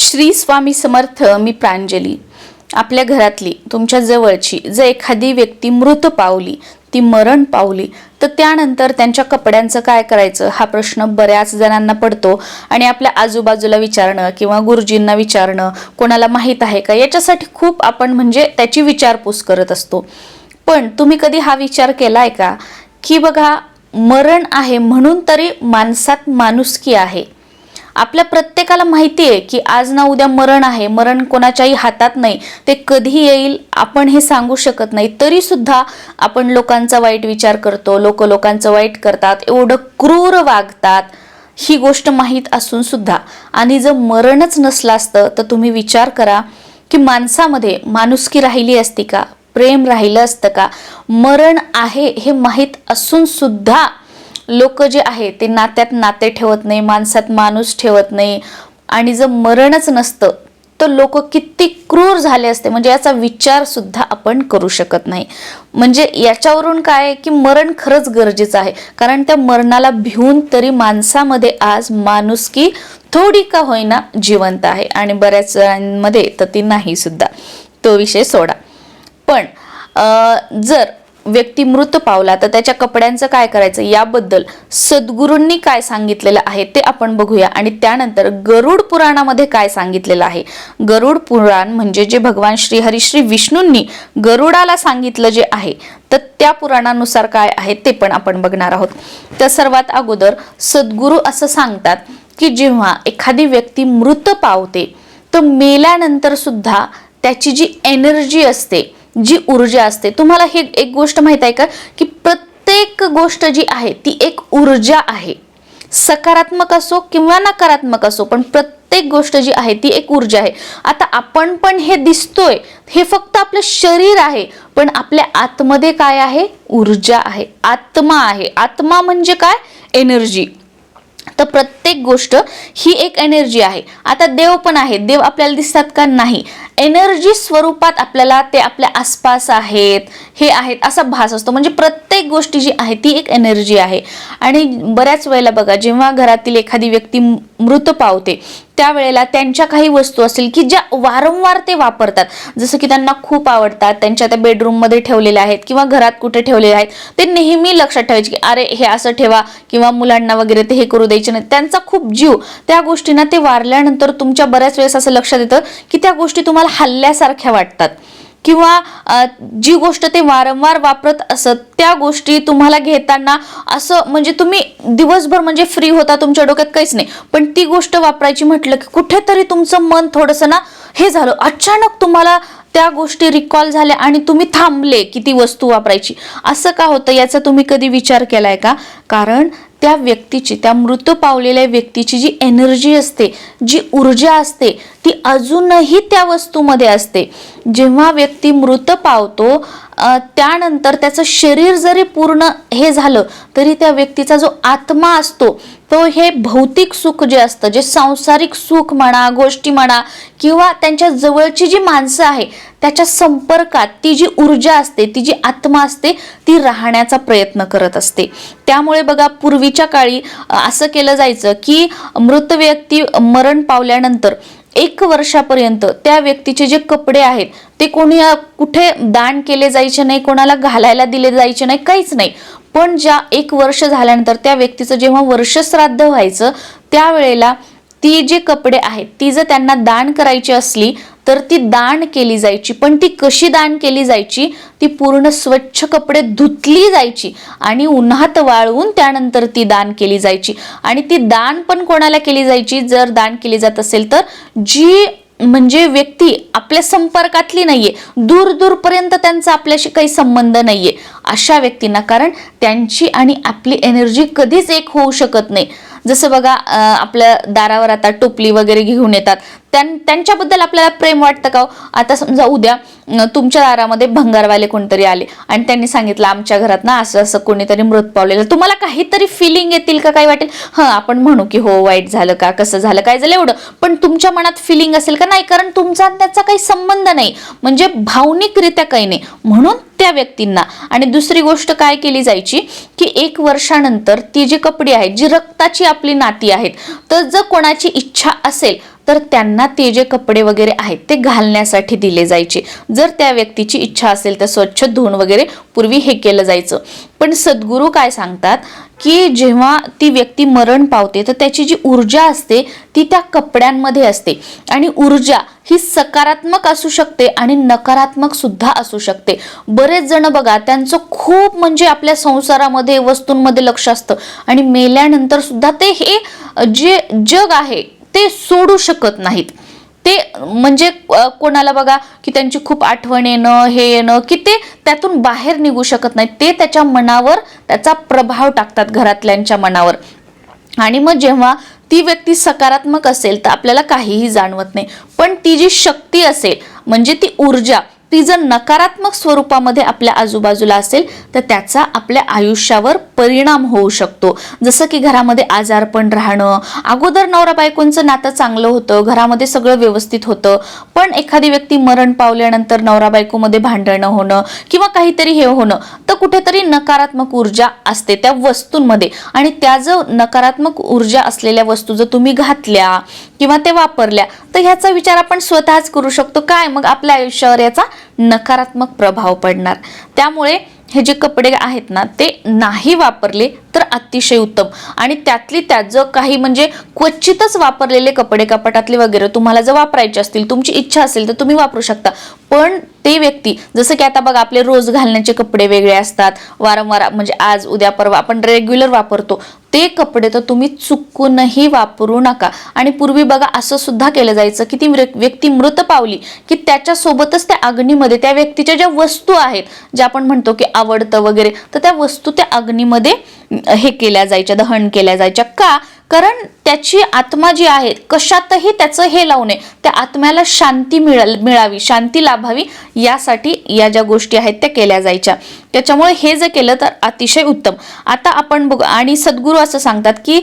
श्री स्वामी समर्थ मी प्रांजली. आपल्या घरातली तुमच्या जवळची जर एखादी व्यक्ती मृत पावली ती मरण पावली तर त्यानंतर त्यांच्या कपड्यांचं काय करायचं? हा प्रश्न बऱ्याच जणांना पडतो आणि आपल्या आजूबाजूला विचारणं किंवा गुरुजींना विचारणं कोणाला माहीत आहे का? याच्यासाठी खूप आपण म्हणजे त्याची विचारपूस करत असतो. पण तुम्ही कधी हा विचार केला आहे का? की बघा मरण आहे म्हणून तरी माणसात माणुसकी आहे. आपल्या प्रत्येकाला माहिती आहे की आज ना उद्या मरण आहे. मरण कोणाच्याही हातात नाही. ते कधी येईल आपण हे सांगू शकत नाही. तरी सुद्धा आपण लोकांचा वाईट विचार करतो. लोक लोकांचं वाईट करतात. एवढं क्रूर वागतात. ही गोष्ट माहीत असून सुद्धा आणि जर मरणच नसलं असतं तर तुम्ही विचार करा की माणसामध्ये माणुसकी राहिली असती का? प्रेम राहिलं असतं का? मरण आहे हे माहीत असून सुद्धा लोक जे आहे ते नात्यात नाते ठेवत नाही माणसात माणूस ठेवत नाही. आणि जर मरणच नसतं तर लोक किती क्रूर झाले असते. म्हणजे याचा विचार सुद्धा आपण करू शकत नाही. म्हणजे याच्यावरून काय आहे की मरण खरंच गरजेचं आहे. कारण त्या मरणाला भिवून तरी माणसामध्ये आज माणुसकी थोडी का होईना जिवंत आहे. आणि बऱ्याच जणांमध्ये तर ती नाही सुद्धा. तो विषय सोडा. पण जर व्यक्ती मृत पावला तर त्याच्या कपड्यांचं काय करायचं? याबद्दल सद्गुरूंनी काय सांगितलेलं आहे ते आपण बघूया. आणि त्यानंतर गरुड पुराणामध्ये काय सांगितलेलं आहे? गरुड पुराण म्हणजे जे भगवान श्री हरिश्री विष्णूंनी गरुडाला सांगितलं जे आहे तर त्या पुराणानुसार काय आहे ते पण आपण बघणार आहोत. तर सर्वात अगोदर सद्गुरू असं सांगतात की जेव्हा एखादी व्यक्ती मृत पावते तर मेल्यानंतर सुद्धा त्याची जी एनर्जी असते जी ऊर्जा असते तुम्हाला हे एक गोष्ट माहीत आहे का? की प्रत्येक गोष्ट जी आहे ती एक ऊर्जा आहे. सकारात्मक असो किंवा नकारात्मक असो पण प्रत्येक गोष्ट जी आहे ती एक ऊर्जा आहे. आता आपण पण हे दिसतोय हे फक्त आपलं शरीर आहे पण आपल्या आतमध्ये काय आहे? ऊर्जा आहे. आत्मा आहे. आत्मा म्हणजे काय? एनर्जी. तर प्रत्येक गोष्ट ही एक एनर्जी आहे. आता देव पण आहे. देव आपल्याला दिसतात का? नाही. एनर्जी स्वरूपात आपल्याला ते आपल्या आसपास आहेत. हे आहेत असा भास असतो. म्हणजे प्रत्येक गोष्टी जी आहे ती एक एनर्जी आहे. आणि बऱ्याच वेळेला बघा जेव्हा घरातील एखादी व्यक्ती मृत पावते त्यावेळेला त्यांच्या काही वस्तू असतील की ज्या वारंवार ते वापरतात. जसं की त्यांना खूप आवडतात त्यांच्या त्या बेडरूममध्ये ठेवलेल्या आहेत किंवा घरात कुठे ठेवलेले आहेत ते नेहमी लक्षात ठेवायचे की अरे हे असं ठेवा किंवा मुलांना वगैरे ते हे करू द्यायचे नाही. त्यांचा खूप जीव. त्या गोष्टींना ते वारल्यानंतर तुमच्या बऱ्याच वेळेस असं लक्षात येतं की त्या गोष्टी तुम्हाला हल्ल्यासारख्या वाटतात. किंवा जी गोष्ट ते वारंवार वापरत असत त्या गोष्टी तुम्हाला घेताना असं म्हणजे तुम्ही दिवसभर म्हणजे फ्री होता तुमच्या डोक्यात काहीच नाही. पण ती गोष्ट वापरायची म्हटलं की कुठेतरी तुमचं मन थोडंसं ना हे झालं. अचानक तुम्हाला त्या गोष्टी रिकॉल झाल्या आणि तुम्ही थांबले की ती वस्तू वापरायची. असं का होतं याचा तुम्ही कधी विचार केलाय का? कारण त्या व्यक्तीची त्या मृत पावलेल्या व्यक्तीची जी एनर्जी असते जी ऊर्जा असते ती अजूनही त्या वस्तूमध्ये असते. जेव्हा व्यक्ती मृत पावतो त्यानंतर त्याचं शरीर जरी पूर्ण हे झालं तरी त्या व्यक्तीचा जो आत्मा असतो तो हे भौतिक सुख जे असतं जे सांसारिक सुख म्हणा गोष्टी म्हणा किंवा त्यांच्या जवळची जी माणसं आहे त्याच्या संपर्कात ती जी ऊर्जा असते ती जी आत्मा असते ती राहण्याचा प्रयत्न करत असते. त्यामुळे बघा पूर्वीच्या काळी असं केलं जायचं की मृत व्यक्ती मरण पावल्यानंतर एक वर्षापर्यंत त्या व्यक्तीचे जे कपडे आहेत ते कोणी कुठे दान केले जायचे नाही कोणाला घालायला दिले जायचे नाही काहीच नाही. पण ज्या एक वर्ष झाल्यानंतर त्या व्यक्तीचं जेव्हा वर्षश्राद्ध व्हायचं त्यावेळेला ती जे कपडे आहेत ती जर त्यांना दान करायची असली तर ती दान केली जायची. पण ती कशी दान केली जायची? ती पूर्ण स्वच्छ कपडे धुतली जायची आणि उन्हात वाळवून त्यानंतर ती दान केली जायची. आणि ती दान पण कोणाला केली जायची? जर दान केली जात असेल तर जी म्हणजे व्यक्ती आपल्या संपर्कातली नाहीये. दूर दूरपर्यंत त्यांचा आपल्याशी काही संबंध नाहीये. अशा व्यक्तींना कारण त्यांची आणि आपली एनर्जी कधीच एक होऊ शकत नाही. जसं बघा आपल्या दारावर आता टोपली वगैरे घेऊन येतात. त्यांच्याबद्दल आपल्याला प्रेम वाटतं का हो? आता समजा उद्या तुमच्या दारामध्ये भंगारवाले कोणतरी आले आणि त्यांनी सांगितलं आमच्या घरात ना असं असं कोणीतरी मृत पावलेलं. तुम्हाला काहीतरी फिलिंग येतील का? काही वाटेल? हां आपण म्हणू की हो वाईट झालं का? कसं झालं? काय झालं? एवढं. पण तुमच्या मनात फिलिंग असेल का? नाही कारण तुमचा त्याचा काही संबंध नाही. म्हणजे भावनिकरित्या काही नाही. म्हणून त्या व्यक्तींना. आणि दुसरी गोष्ट काय केली जायची? की एक वर्षानंतर ती जी कपडी आहेत जी रक्ताची आपली नाती आहेत तर जर कोणाची इच्छा असेल तर त्यांना ते जे कपडे वगैरे आहेत ते घालण्यासाठी दिले जायचे. जर त्या व्यक्तीची इच्छा असेल तर स्वच्छ धुवून वगैरे पूर्वी हे केलं जायचं. पण सद्गुरू काय सांगतात की जेव्हा ती व्यक्ती मरण पावते तर त्याची जी ऊर्जा असते ती त्या कपड्यांमध्ये असते. आणि ऊर्जा ही सकारात्मक असू शकते आणि नकारात्मक सुद्धा असू शकते. बरेच जण बघा त्यांचं खूप म्हणजे आपल्या संसारामध्ये वस्तूंमध्ये लक्ष असतं. आणि मेल्यानंतर सुद्धा ते हे जे जग आहे ते सोडू शकत नाहीत. ते म्हणजे कोणाला बघा की त्यांची खूप आठवण येणं हे येणं की ते त्यातून बाहेर निघू शकत नाहीत. ते त्याच्या मनावर त्याचा प्रभाव टाकतात घरातल्यांच्या मनावर. आणि मग जेव्हा ती व्यक्ती सकारात्मक असेल तर आपल्याला काहीही जाणवत नाही. पण ती जी शक्ती असेल म्हणजे ती ऊर्जा ती जर नकारात्मक स्वरूपामध्ये आपल्या आजूबाजूला असेल तर त्याचा आपल्या आयुष्यावर परिणाम होऊ शकतो. जसं की घरामध्ये आजारपण राहणं अगोदर नवरा बायकोंचं नातं चांगलं होतं घरामध्ये सगळं व्यवस्थित होतं पण एखादी व्यक्ती मरण पावल्यानंतर नवरा बायकोमध्ये भांडणं होणं किंवा काहीतरी हे होणं तर कुठेतरी नकारात्मक ऊर्जा असते त्या वस्तूंमध्ये. आणि त्या जर नकारात्मक ऊर्जा असलेल्या वस्तू जर तुम्ही घातल्या किंवा ते वापरल्या तर ह्याचा विचार आपण स्वतःच करू शकतो. काय? मग आपल्या आयुष्यावर याचा नकारात्मक प्रभाव पडणार. त्यामुळे हे जे कपडे आहेत ना ते नाही वापरले तर अतिशय उत्तम. आणि त्यातली त्यात जर काही म्हणजे क्वचितच वापरलेले कपडे कपाटातले वगैरे तुम्हाला जर वापरायचे असतील तुमची इच्छा असेल तर तुम्ही वापरू शकता. पण ते व्यक्ती जसं की आता बघा आपले रोज घालण्याचे कपडे वेगळे असतात. वारंवार म्हणजे आज उद्या परवा आपण रेग्युलर वापरतो. ते कपडे तर तुम्ही चुकूनही वापरू नका. आणि पूर्वी बघा असं सुद्धा केलं जायचं की ती व्यक्ती मृत पावली की त्याच्यासोबतच त्या अग्नीमध्ये त्या व्यक्तीच्या ज्या वस्तू आहेत ज्या आपण म्हणतो की आवडतं वगैरे तर त्या वस्तू त्या अग्नीमध्ये हे केल्या जायच्या दहन केल्या जायच्या. का? कारण त्याची आत्मा जी आहे कशातही त्याचं हे लावू नये. त्या आत्म्याला शांती मिळाल मिळावी शांती लाभावी यासाठी या ज्या गोष्टी आहेत त्या केल्या जायच्या. त्याच्यामुळे हे जर केलं तर अतिशय उत्तम. आता आपण बघू आणि सद्गुरू असं सांगतात की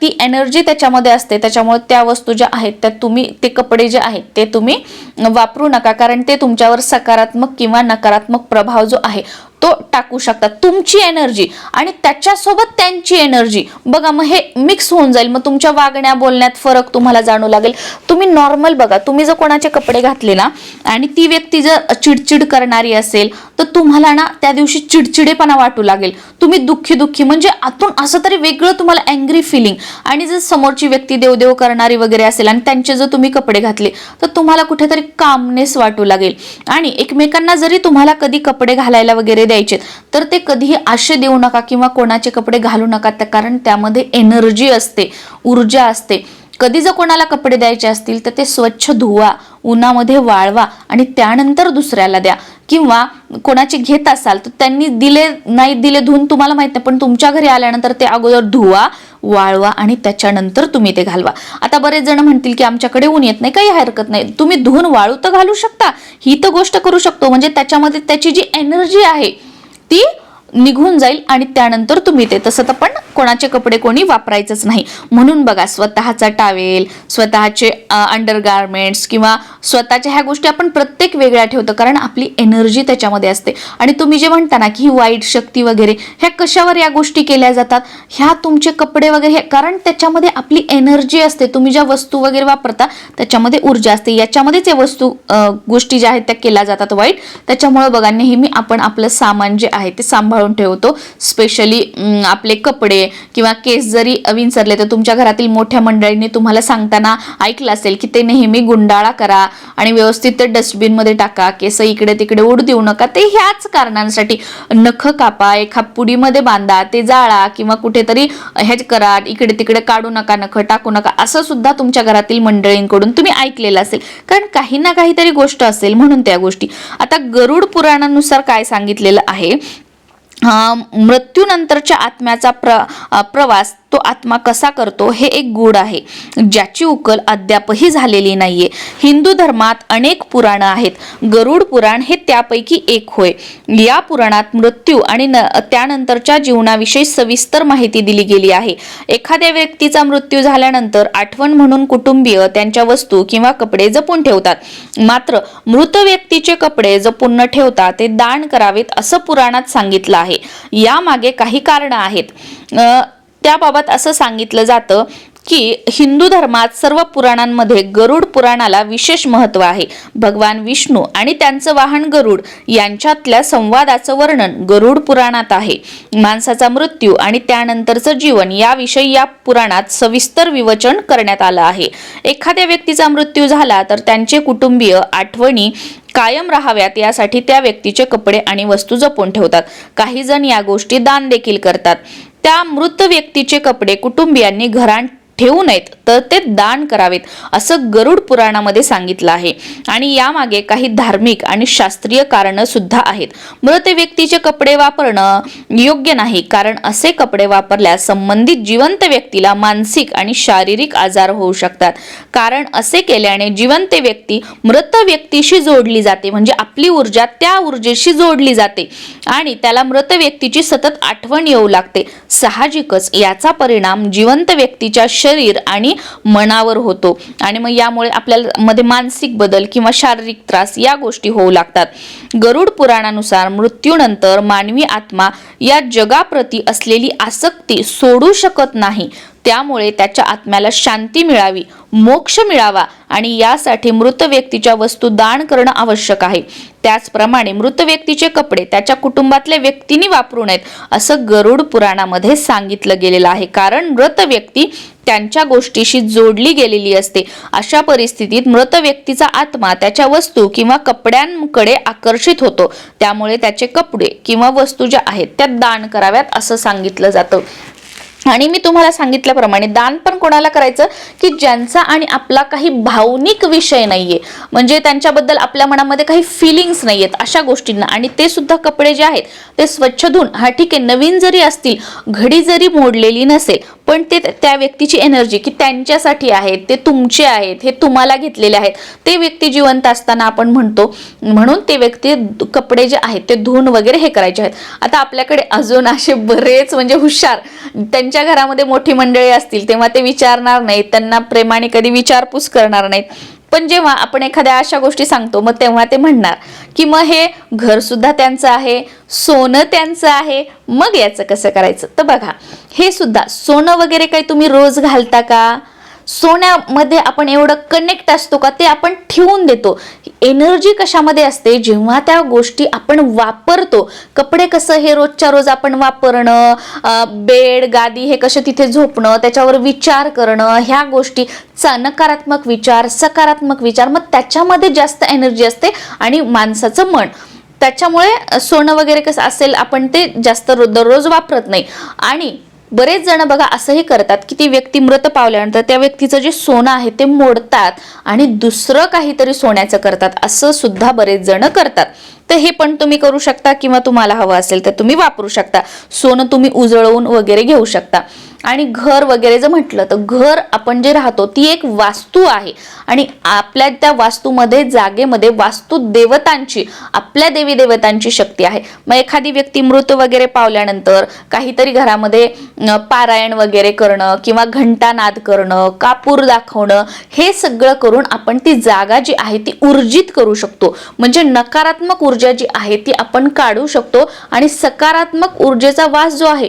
ती एनर्जी त्याच्यामध्ये असते. त्याच्यामुळे त्या वस्तू ज्या आहेत त्या तुम्ही ते कपडे जे आहेत ते तुम्ही वापरू नका. कारण ते तुमच्यावर सकारात्मक किंवा नकारात्मक प्रभाव जो आहे तो टाकू शकता तुमची एनर्जी आणि त्याच्यासोबत त्यांची एनर्जी बघा मग हे मिक्स होऊन जाईल. मग तुमच्या वागण्या बोलण्यात फरक तुम्हाला जाणू लागेल. तुम्ही नॉर्मल बघा तुम्ही जर कोणाचे कपडे घातले ना आणि ती व्यक्ती जर चिडचिड करणारी असेल तर तुम्हाला ना त्या दिवशी चिडचिडेपणा वाटू लागेल. तुम्ही दुःखी दुःखी म्हणजे आतून असं तरी वेगळं तुम्हाला अँग्री फिलिंग आणि जर समोरची व्यक्ती देवदेव करणारी वगैरे असेल आणि त्यांचे जर तुम्ही कपडे घातले तर तुम्हाला कुठेतरी कामनेस वाटू लागेल. आणि एकमेकांना जरी तुम्हाला कधी कपडे घालायला वगैरे द्यायचे. तर ते कधीही आशे देऊ नका किंवा कोणाचे कपडे घालू नका कारण त्यामध्ये एनर्जी असते ऊर्जा असते. कधी जर कोणाला कपडे द्यायचे असतील तर ते स्वच्छ धुवा उन्हामध्ये वाळवा आणि त्यानंतर दुसऱ्याला द्या. किंवा कोणाचे घेत असाल तर त्यांनी दिले नाही दिले धुवून तुम्हाला माहीत नाही पण तुमच्या घरी आल्यानंतर ते अगोदर धुवा वाळवा आणि त्याच्यानंतर तुम्ही ते घालवा. आता बरेच जण म्हणतील की आमच्याकडे ऊन येत नाही काही हरकत नाही. तुम्ही धुवून वाळू तर घालू शकता. ही तर गोष्ट करू शकतो. म्हणजे त्याच्यामध्ये त्याची जी एनर्जी आहे ती निघून जाईल आणि त्यानंतर तुम्ही ते तसं तर पण कोणाचे कपडे कोणी वापरायचंच नाही. म्हणून बघा स्वतःचा टावेल स्वतःचे अंडरगार्मेंट्स किंवा स्वतःच्या ह्या गोष्टी आपण प्रत्येक वेगळ्या ठेवतो कारण आपली एनर्जी त्याच्यामध्ये असते. आणि तुम्ही जे म्हणता ना की ही वाईट शक्ती वगैरे ह्या कशावर या गोष्टी केल्या जातात? ह्या तुमचे कपडे वगैरे हे कारण त्याच्यामध्ये आपली एनर्जी असते. तुम्ही ज्या वस्तू वगैरे वापरता त्याच्यामध्ये ऊर्जा असते. याच्यामध्येच या वस्तू गोष्टी ज्या आहेत त्या केल्या जातात वाईट. त्याच्यामुळे बघा नेहमी आपण आपलं सामान जे आहे ते सांभाळून ठेवतो. स्पेशली आपले कपडे किंवा केस जरी विंचरले तर तुमच्या घरातील मोठ्या मंडळींनी तुम्हाला सांगताना ऐकलं असेल की ते नेहमी गुंडाळा करा आणि व्यवस्थित ते डस्टबिनमध्ये टाका. केस इकडे तिकडे उड देऊ नका. ते ह्याच कारणांसाठी नख कापा एका पुडीमध्ये बांधा ते जाळा किंवा कुठेतरी हेच करा. इकडे तिकडे काढू नका नख टाकू नका. असं सुद्धा तुमच्या घरातील मंडळींकडून तुम्ही ऐकलेलं असेल. कारण काही ना काहीतरी गोष्ट असेल म्हणून त्या गोष्टी. आता गरुड पुराणानुसार काय सांगितलेलं आहे? मृत्यूनंतरच्या आत्म्याचा प्र प्रवास तो आत्मा कसा करतो हे एक गूढ आहे. ज्याची उकल अद्यापही झालेली नाहीये. हिंदू धर्मात अनेक पुराणं आहेत. गरुड पुराण हे त्यापैकी एक होय. या पुराणात मृत्यू आणि न त्यानंतरच्या जीवनाविषयी सविस्तर माहिती दिली गेली आहे. एखाद्या व्यक्तीचा मृत्यू झाल्यानंतर आठवण म्हणून कुटुंबीय त्यांच्या वस्तू किंवा कपडे जपून ठेवतात. मात्र मृत व्यक्तीचे कपडे जपून न ठेवता ते दान करावेत असं पुराणात सांगितलं आहे. यामागे काही कारणं आहेत. त्याबाबत असं सांगितलं जातं की हिंदू धर्मात सर्व पुराणांमध्ये गरुड पुराणाला विशेष महत्त्व आहे. भगवान विष्णू आणि त्यांचं वाहन गरुड यांच्यातल्या संवादाचं वर्णन गरुड पुराणात आहे. माणसाचा मृत्यू आणि त्यानंतरचं जीवन याविषयी या पुराणात सविस्तर विवचन करण्यात आलं आहे. एखाद्या व्यक्तीचा मृत्यू झाला तर त्यांचे कुटुंबीय आठवणी कायम राहाव्यात यासाठी त्या व्यक्तीचे कपडे आणि वस्तू जपून ठेवतात. काही जण या गोष्टी दान देखील करतात. त्या मृत व्यक्तीचे कपडे कुटुंबियांनी घरात ठेवू नयेत तर ते दान करावेत असं गरुड पुराणामध्ये सांगितलं आहे. आणि यामागे काही धार्मिक आणि शास्त्रीय कारणं सुद्धा आहेत. मृत व्यक्तीचे कपडे वापरणं योग्य नाही कारण असे कपडे वापरल्यास संबंधित जिवंत व्यक्तीला मानसिक आणि शारीरिक आजार होऊ शकतात. कारण असे केल्याने जिवंत व्यक्ती मृत व्यक्तीशी जोडली जाते म्हणजे आपली ऊर्जा त्या ऊर्जेशी जोडली जाते आणि त्याला मृत व्यक्तीची सतत आठवण येऊ लागते. साहजिकच याचा परिणाम जिवंत व्यक्तीच्या शरीर आणि मनावर होतो. आणि मग यामुळे आपल्याला मध्ये मानसिक बदल किंवा शारीरिक त्रास या गोष्टी होऊ लागतात. गरुड पुराणानुसार मृत्यूनंतर मानवी आत्मा या जगाप्रती असलेली आसक्ती सोडू शकत नाही. त्यामुळे त्याच्या आत्म्याला शांती मिळावी मोक्ष मिळावा आणि यासाठी मृत व्यक्तीच्या वस्तू दान करणं आवश्यक आहे. त्याचप्रमाणे मृत व्यक्तीचे कपडे त्याच्या कुटुंबातल्या व्यक्तींनी वापरू नयेत असं गरुड पुराणामध्ये सांगितलं गेलेलं आहे. कारण मृत व्यक्ती त्यांच्या गोष्टीशी जोडली गेलेली असते. अशा परिस्थितीत मृत व्यक्तीचा आत्मा त्याच्या वस्तू किंवा कपड्यांकडे आकर्षित होतो. त्यामुळे त्याचे कपडे किंवा वस्तू ज्या आहेत त्या दान कराव्यात असं सांगितलं जातं. आणि मी तुम्हाला सांगितल्याप्रमाणे दान पण कोणाला करायचं? की ज्यांचा आणि आपला काही भावनिक विषय नाहीये. म्हणजे त्यांच्याबद्दल आपल्या मनामध्ये काही फिलिंग्स नाहीयेत अशा गोष्टींना. आणि ते सुद्धा कपडे जे आहेत ते स्वच्छ धुवून हा ठीक आहे नवीन जरी असतील घडी जरी मोडलेली नसेल पण ते त्या व्यक्तीची एनर्जी की त्यांच्यासाठी आहेत ते तुमचे आहेत हे तुम्हाला घेतलेले आहेत ते व्यक्ती जिवंत असताना आपण म्हणतो म्हणून ते व्यक्ती कपडे जे आहेत ते धुवून वगैरे हे करायचे आहेत. आता आपल्याकडे अजून असे बरेच म्हणजे हुशार त्यांच्या घरामध्ये मोठी मंडळी असतील तेव्हा ते विचारणार नाहीत त्यांना प्रेमाने कधी विचारपूस करणार नाहीत. पण जेव्हा आपण एखाद्या अशा गोष्टी सांगतो मग तेव्हा ते म्हणणार की मग हे घर सुद्धा त्यांचं आहे सोनं त्यांचं आहे मग याचं कसं करायचं? तर बघा हे सुद्धा सोनं वगैरे काही तुम्ही रोज घालता का? सोन्यामध्ये आपण एवढं कनेक्ट असतो का ते आपण ठेवून देतो. एनर्जी कशामध्ये असते? जेव्हा त्या गोष्टी आपण वापरतो कपडे कसं हे रोजच्या रोज आपण वापरणं बेड गादी हे कसे तिथे झोपणं त्याच्यावर विचार करणं ह्या गोष्टी नकारात्मक विचार सकारात्मक विचार मग त्याच्यामध्ये जास्त एनर्जी असते आणि माणसाचं मन. त्याच्यामुळे सोनं वगैरे कसं असेल आपण ते जास्त दररोज वापरत नाही. आणि बरेच जण बघा असंही करतात की ती व्यक्ती मृत पावल्यानंतर त्या व्यक्तीचं जे सोनं आहे ते मोडतात आणि दुसरं काहीतरी सोन्याचं करतात. असं सुद्धा बरेच जण करतात. तर हे पण तुम्ही करू शकता किंवा तुम्हाला हवं असेल तर तुम्ही वापरू शकता. सोनं तुम्ही उजळवून वगैरे घेऊ शकता. आणि घर वगैरे जर म्हटलं तर घर आपण जे राहतो ती एक वास्तू आहे. आणि आपल्या त्या वास्तूमध्ये जागेमध्ये वास्तू देवतांची आपल्या देवी देवतांची शक्ती आहे. मग एखादी व्यक्ती मृत वगैरे पावल्यानंतर काहीतरी घरामध्ये पारायण वगैरे करणं किंवा घंटानाद करणं कापूर दाखवणं हे सगळं करून आपण ती जागा जी आहे ती ऊर्जित करू शकतो. म्हणजे नकारात्मक ऊर्जा जी आहे ती आपण काढू शकतो आणि सकारात्मक ऊर्जेचा वास जो आहे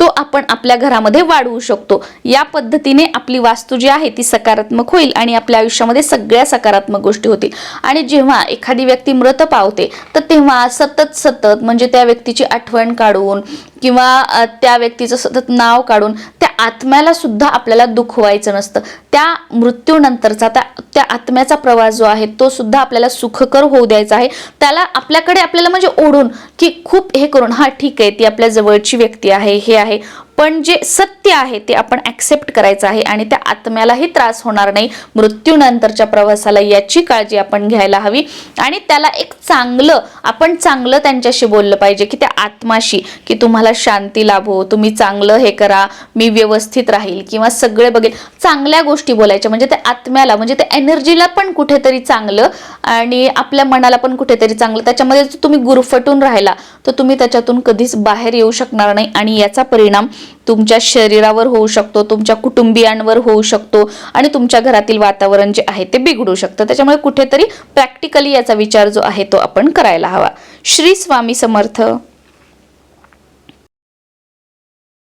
तो आपण आपल्या घरामध्ये वाढवू शकतो. या पद्धतीने आपली वास्तू जी आहे ती सकारात्मक होईल आणि आपल्या आयुष्यामध्ये सगळ्या सकारात्मक गोष्टी होतील. आणि जेव्हा एखादी व्यक्ती मृत पावते तर तेव्हा सतत सतत म्हणजे त्या व्यक्तीची आठवण काढून किंवा त्या व्यक्तीचं सतत नाव काढून त्या आत्म्याला सुद्धा आपल्याला दुखवायचं नसतं. त्या मृत्यूनंतरचा त्या त्या आत्म्याचा प्रवास जो आहे तो सुद्धा आपल्याला सुखकर होऊ द्यायचा आहे. त्याला आपल्याकडे आपल्याला म्हणजे ओढून की खूप हे करून हा ठीक आहे ती आपल्या जवळची व्यक्ती आहे हे आहे. पण जे सत्य आहे ते आपण ऍक्सेप्ट करायचं आहे आणि त्या आत्म्यालाही त्रास होणार नाही मृत्यूनंतरच्या प्रवासाला याची काळजी आपण घ्यायला हवी. आणि त्याला एक चांगलं आपण चांगलं त्यांच्याशी बोललं पाहिजे की त्या आत्माशी की तुम्हाला शांती लाभो तुम्ही चांगलं हे करा मी व्यवस्थित राहील किंवा सगळे बघेल. चांगल्या गोष्टी बोलायच्या म्हणजे त्या आत्म्याला म्हणजे त्या एनर्जीला पण कुठेतरी चांगलं आणि आपल्या मनाला पण कुठेतरी चांगलं. त्याच्यामध्ये जर तुम्ही गुरफटून राहिला तर तुम्ही त्याच्यातून कधीच बाहेर येऊ शकणार नाही आणि याचा परिणाम तुमच्या शरीरावर होऊ शकतो तुमच्या कुटुंबियांवर होऊ शकतो आणि तुमच्या घरातील वातावरण जे आहे ते बिघडू शकतं. त्याच्यामुळे कुठेतरी प्रॅक्टिकली याचा विचार जो आहे तो आपण करायला हवा. श्री स्वामी समर्थ.